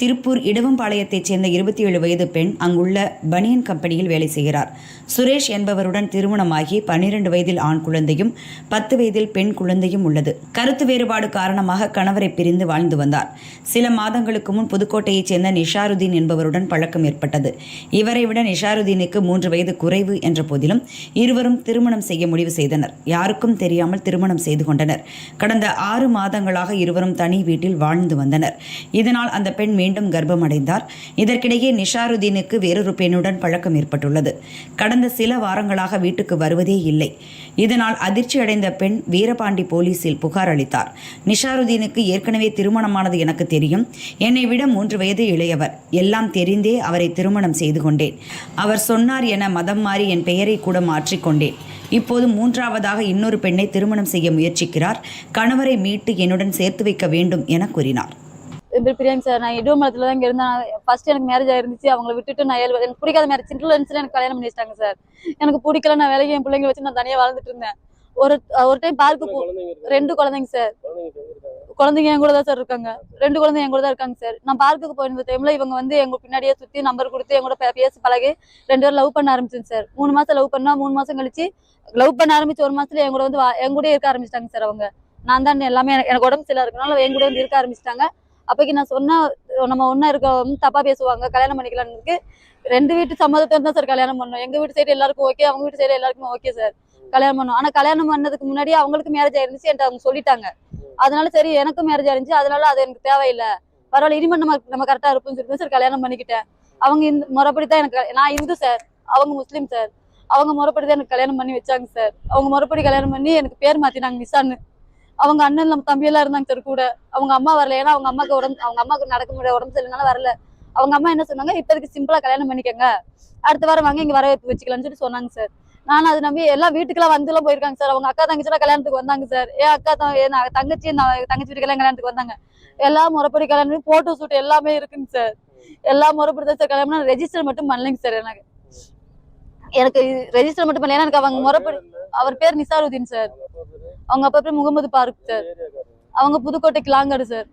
திருப்பூர் இடவம்பாளையத்தைச் சேர்ந்த இருபத்தி ஏழு வயது பெண் அங்குள்ள பனியன் கம்பெனியில் வேலை செய்கிறார். சுரேஷ் என்பவருடன் திருமணமாகி பன்னிரண்டு வயதில் ஆண் குழந்தையும் பத்து வயதில் பெண் குழந்தையும் உள்ளது. கருத்து வேறுபாடு காரணமாக கணவரை பிரிந்து வாழ்ந்து வந்தார். சில மாதங்களுக்கு முன் புதுக்கோட்டையைச் சேர்ந்த நிஷாருதீன் என்பவருடன் பழக்கம் ஏற்பட்டது. இவரை விட நிஷாருதீனுக்கு மூன்று வயது குறைவு என்ற போதிலும் இருவரும் திருமணம் செய்ய முடிவு செய்தனர். யாருக்கும் தெரியாமல் திருமணம் செய்து கொண்டனர். கடந்த ஆறு மாதங்களாக இருவரும் தனி வீட்டில் வாழ்ந்து வந்தனர். இதனால் அந்த பெண் மீண்டும் கர்ப்பமடைந்தார். இதற்கிடையே நிஷாருதீனுக்கு வேறொரு பெண்ணுடன் பழக்கம் ஏற்பட்டுள்ளது. கடந்த சில வாரங்களாக வீட்டுக்கு வருவதே இல்லை. இதனால் அதிர்ச்சி அடைந்த பெண் வீரபாண்டி போலீசில் புகார் அளித்தார். நிஷாருதீனுக்கு ஏற்கனவே திருமணமானது எனக்கு தெரியும். என்னை விட மூன்று வயது இளையவர். எல்லாம் தெரிந்தே அவரை திருமணம் செய்து கொண்டேன். அவர் சொன்னார் என மதம் மாறி என் பெயரை கூட மாற்றிக்கொண்டேன் இப்போது மூன்றாவதாக இன்னொரு பெண்ணை திருமணம் செய்ய முயற்சிக்கிறார். கணவரை மீட்டு என்னுடன் சேர்த்து வைக்க வேண்டும் என கூறினார். என் பேர் பிரியாங்க சார் நான் இடுவமலத்துல தான் இங்க இருந்தேன். ஃபர்ஸ்ட் எனக்கு மேரேஜ் ஆயிருந்துச்சு. அவங்கள விட்டுட்டு நான் ஏழு எனக்கு பிடிக்காத மேரேஜ் சின்ன எனக்கு கல்யாணம் பண்ணி வச்சிட்டாங்க சார். எனக்கு பிடிக்கல நான் வேலைக்கு என் பிள்ளைங்க வச்சு நான் தனியா வாழ்ந்துட்டு இருந்தேன். ஒரு ஒரு டைம் பார்க்கு போ ரெண்டு குழந்தைங்க சார். குழந்தைங்க என் கூட தான் சார் இருக்காங்க. ரெண்டு குழந்தைங்க என் கூட தான் இருக்காங்க சார். நான் பார்க்குக்கு போயிருந்த டைம்ல இவங்க வந்து எங்க பின்னாடியே சுத்தி நம்பர் கொடுத்து என் கூட பேசி பழகி ரெண்டு பேரும் லவ் பண்ண ஆரம்பிச்சுங்க சார். மூணு மாசம் லவ் பண்ணா மூணு மாசம் கழிச்சு லவ் பண்ண ஆரம்பிச்சு ஒரு மாசத்துல என் கூட வந்து என் கூடயே இருக்க ஆரம்பிச்சிட்டாங்க சார் அவங்க. நான் தான் எல்லாமே எனக்கு- உடம்பு சரியில்லை இருக்கனால என் கூட வந்து இருக்க ஆரம்பிச்சிட்டாங்க. அப்போக்கி நான் சொன்ன நம்ம ஒன்றா இருக்கோம் தப்பாக பேசுவாங்க கல்யாணம் பண்ணிக்கலாம்னு ரெண்டு வீட்டு சம்மதத்தோட தான் சார் கல்யாணம் பண்ணோம். எங்கள் வீட்டு சைடு எல்லாருக்கும் ஓகே அவங்க வீட்டு சைடு எல்லாருக்கும் ஓகே சார் கல்யாணம் பண்ணோம். ஆனால் கல்யாணம் பண்ணதுக்கு முன்னாடி அவங்களுக்கு மேரேஜ் ஆயிருந்துச்சு என்கிட்ட அவங்க சொல்லிட்டாங்க. அதனால சரி எனக்கும் மேரேஜ் ஆயிருந்துச்சு அதனால அது எனக்கு தேவையில்லை. பரவாயில்ல இனிமேல் நம்ம நம்ம கரெக்டாக இருப்போம்னு சொல்லிட்டு சார் கல்யாணம் பண்ணிக்கிட்டேன். அவங்க இந்த முறைப்படி தான் எனக்கு நான் இந்து சார் அவங்க முஸ்லீம் சார் அவங்க முறைப்படி தான் எனக்கு கல்யாணம் பண்ணி வச்சாங்க சார் அவங்க முறைப்படி கல்யாணம் பண்ணி எனக்கு பேர் மாத்தினாங்க நிசான்னு. அவங்க அண்ணன் நம்ம தம்பி எல்லாம் இருந்தாங்க சார் கூட. அவங்க அம்மா வரல. ஏன்னா அவங்க அம்மாக்கு உடம்பு அவங்க அம்மாவுக்கு நடக்க முடியாது உடம்பு சரியில்லைனால வரல. அவங்க அம்மா என்ன சொன்னாங்க? இப்போதைக்கு சிம்பிளா கல்யாணம் பண்ணிக்கங்க. அடுத்த வாரம் வாங்க இங்க வரவேற்பு வச்சுக்கலாம்னு சொல்லி சொன்னாங்க சார் நானும் அது நம்பி எல்லாம் வீட்டுக்கெல்லாம் வந்து எல்லாம் போயிருக்காங்க சார் அவங்க அக்கா தங்கச்சிலாம் கல்யாணத்துக்கு வந்தாங்க சார் ஏன் அக்கா தங்கச்சி நான் தங்கச்சி வீட்டுக்கெல்லாம் கல்யாணத்துக்கு வந்தாங்க. எல்லா முறைப்படி கல்யாணம் போட்டோ ஷூட் எல்லாமே இருக்குங்க சார் எல்லா முறைப்படி தான் சார் கல்யாணம் ரெஜிஸ்டர் மட்டும் பண்ணலைங்க சார் எனக்கு. எனக்கு ரெஜிஸ்டர் மட்டும் பண்ணல. ஏன்னா எனக்கு அவங்க முறைப்படி அவர் பேர் நிசாருதீன் சார் அவங்க அப்பா பேர் முகமது பார்க் சார். அவங்க புதுக்கோட்டை கிளாங்காடு சார்.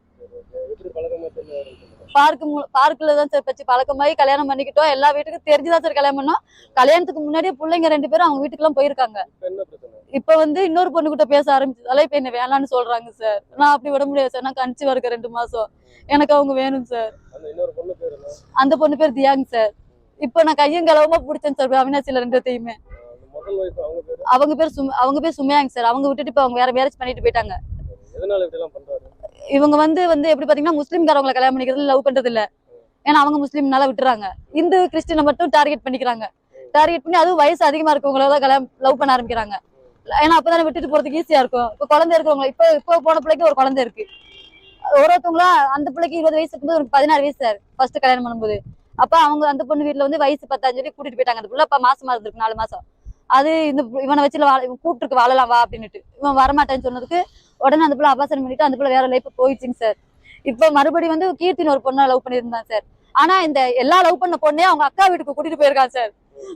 பார்க் பார்க்ல தான் சார் பச்சு பழக்கமாகி கல்யாணம் பண்ணிக்கிட்டோம். எல்லா வீட்டுக்கும் தெரிஞ்சுதான் சார் கல்யாணம் பண்ணோம். கல்யாணத்துக்கு முன்னாடியே பிள்ளைங்க ரெண்டு பேரும் அவங்க வீட்டுக்குலாம் போயிருக்காங்க. இப்ப வந்து இன்னொரு பொண்ணு கிட்ட பேச ஆரம்பிச்சதால இப்ப என்ன வேணாம்னு சொல்றாங்க சார். நான் அப்படி விட முடியாது சார். நான் கணிச்சு வரக்க ரெண்டு மாசம். எனக்கு அவங்க வேணும் சார். அந்த பொண்ணு பேர் தியாங் சார். இப்ப நான் கையும் கலவமா பிடிச்சேன் சார். அவினாசியில ரெண்டுத்தையுமே அவங்க பேர்? அவங்க பேர் சுமையாங்க சார். அவங்க விட்டுட்டு இப்ப அவங்க வேற மேரேஜ் பண்ணிட்டு போயிட்டாங்க. இவங்க வந்து வந்து எப்படி பாத்தீங்கன்னா முஸ்லீம்காரவங்களை கல்யாணம் பண்ணிக்கிறது லவ் பண்றது இல்ல ஏன்னா அவங்க முஸ்லீம்னால விட்டுறாங்க. இந்து கிறிஸ்டினை மட்டும் டார்கெட் பண்ணிக்கிறாங்க. டார்கெட் பண்ணி அதுவும் வயசு அதிகமா இருக்கவங்கள தான் கல்யாணம் லவ் பண்ண ஆரம்பிக்கிறாங்க. ஏன்னா அப்பதானே விட்டுட்டு போறதுக்கு ஈஸியா இருக்கும். இப்ப குழந்தை இருக்கிறவங்க இப்ப இப்ப போன பிள்ளைக்கு ஒரு குழந்தை இருக்கு. ஒருத்தவங்களும் அந்த பிள்ளைக்கு இருபது வயசு இருக்கும்போது ஒரு பதினாறு வயசு சார் ஃபர்ஸ்ட் கல்யாணம் பண்ணும்போது. அப்ப அவங்க அந்த பொண்ணு வீட்டுல வந்து வயசு பத்தாஞ்சு சொல்லி கூட்டிட்டு போயிட்டாங்க. அந்த பிள்ளை அப்ப மாசமா இருந்திருக்கு நாலு மாசம். அது இந்த இவனை வச்சு வாழ கூப்பிட்டுருக்கு வாழலாம் வா அப்படின்னுட்டு. இவன் வரமாட்டேன்னு சொன்னதுக்கு உடனே அந்த பிள்ளை அபாசனம் பண்ணிட்டு அந்த பிள்ளை வேற லைஃப் போயிடுச்சுங்க சார் இப்போ மறுபடியும் வந்து கீர்த்தின்னு ஒரு பொண்ணை லவ் பண்ணியிருந்தான் சார் ஆனா இந்த எல்லா லவ் பண்ண பொண்ணே அவங்க அக்கா வீட்டுக்கு கூட்டிட்டு போயிருக்கான் சார்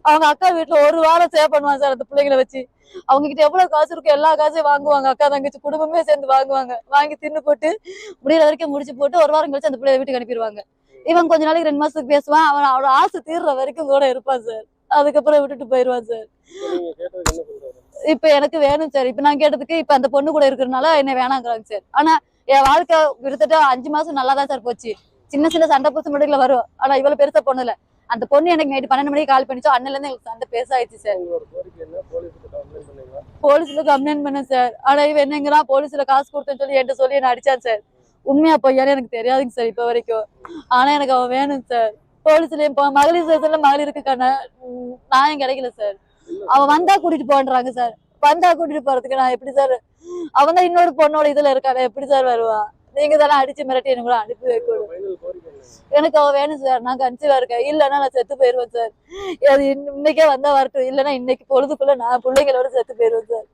அவங்க அக்கா வீட்டுல ஒரு வாரம் சேவ் பண்ணுவான் சார் அந்த பிள்ளைங்களை வச்சு. அவங்க கிட்ட எவ்வளவு காசு இருக்கோ எல்லா காசையும் வாங்குவாங்க. அக்கா தங்கச்சி குடும்பமே சேர்ந்து வாங்குவாங்க. வாங்கி தின்னு போட்டு முடியற வரைக்கும் முடிச்சு போட்டு ஒரு வாரம் கழிச்சு அந்த பிள்ளைய வீட்டுக்கு அனுப்பிடுவாங்க. இவன் கொஞ்ச நாளைக்கு ரெண்டு மாசத்துக்கு பேசுவான். அவன் அவனோட ஆசை தீர்ற வரைக்கும் கூட இருப்பான் சார் அதுக்கப்புறம் விட்டுட்டு போயிருவான் சார். இப்ப எனக்கு வேணும் சார். இப்ப நான் கேட்டதுக்கு இப்ப அந்த பொண்ணு கூட இருக்கிறதுனால என்ன வேணாங்கிறாங்க சார். ஆனா என் வாழ்க்கை கிட்டத்தட்ட அஞ்சு மாசம் நல்லா தான் சார் போச்சு. சின்ன சின்ன சண்டை பூசு முடிக்கல வரும். ஆனா இவ்வளவு பெருசா பொண்ணு இல்ல. அந்த பொண்ணு எனக்கு நைட்டு பன்னெண்டு மணிக்கு கால் பண்ணிச்சோ அண்ணில இருந்து எங்களுக்கு சண்டை பேச ஆயிடுச்சு சார் போலீஸ்ல கம்ப்ளைண்ட் பண்ணேன் சார். ஆனா இவன் என்னங்கிறான் போலீஸ்ல காசு கொடுத்தேன்னு சொல்லி என்கிட்ட சொல்லி என்ன அடிச்சான் சார். உண்மையா பொய்யானு எனக்கு தெரியாதுங்க சார் இப்ப வரைக்கும். ஆனா எனக்கு அவன் வேணும் சார். போலீஸ்லயும் மகளிர் ஸ்டேஷன்ல மகளிருக்கான நியாயம் கிடைக்கல சார். அவ வந்தா கூட்டிட்டு போன்றாங்க சார். வந்தா கூட்டிட்டு போறதுக்கு நான் எப்படி சார்? அவன் தான் இன்னொரு பொண்ணோட இதுல இருக்கான எப்படி சார் வருவா? நீங்க தானே அடிச்சு மிரட்டி எனக்கு அனுப்பி வைக்கணும். எனக்கு அவ வேணும் சார். நான் கன்சீவா இருக்கேன். இல்லைன்னா நான் செத்து போயிருவேன் சார். அது இன்னைக்கே வந்தா வரட்டும். இல்லைன்னா இன்னைக்கு பொழுதுக்குள்ள நான் பிள்ளைங்களோட செத்து போயிருவேன் சார்.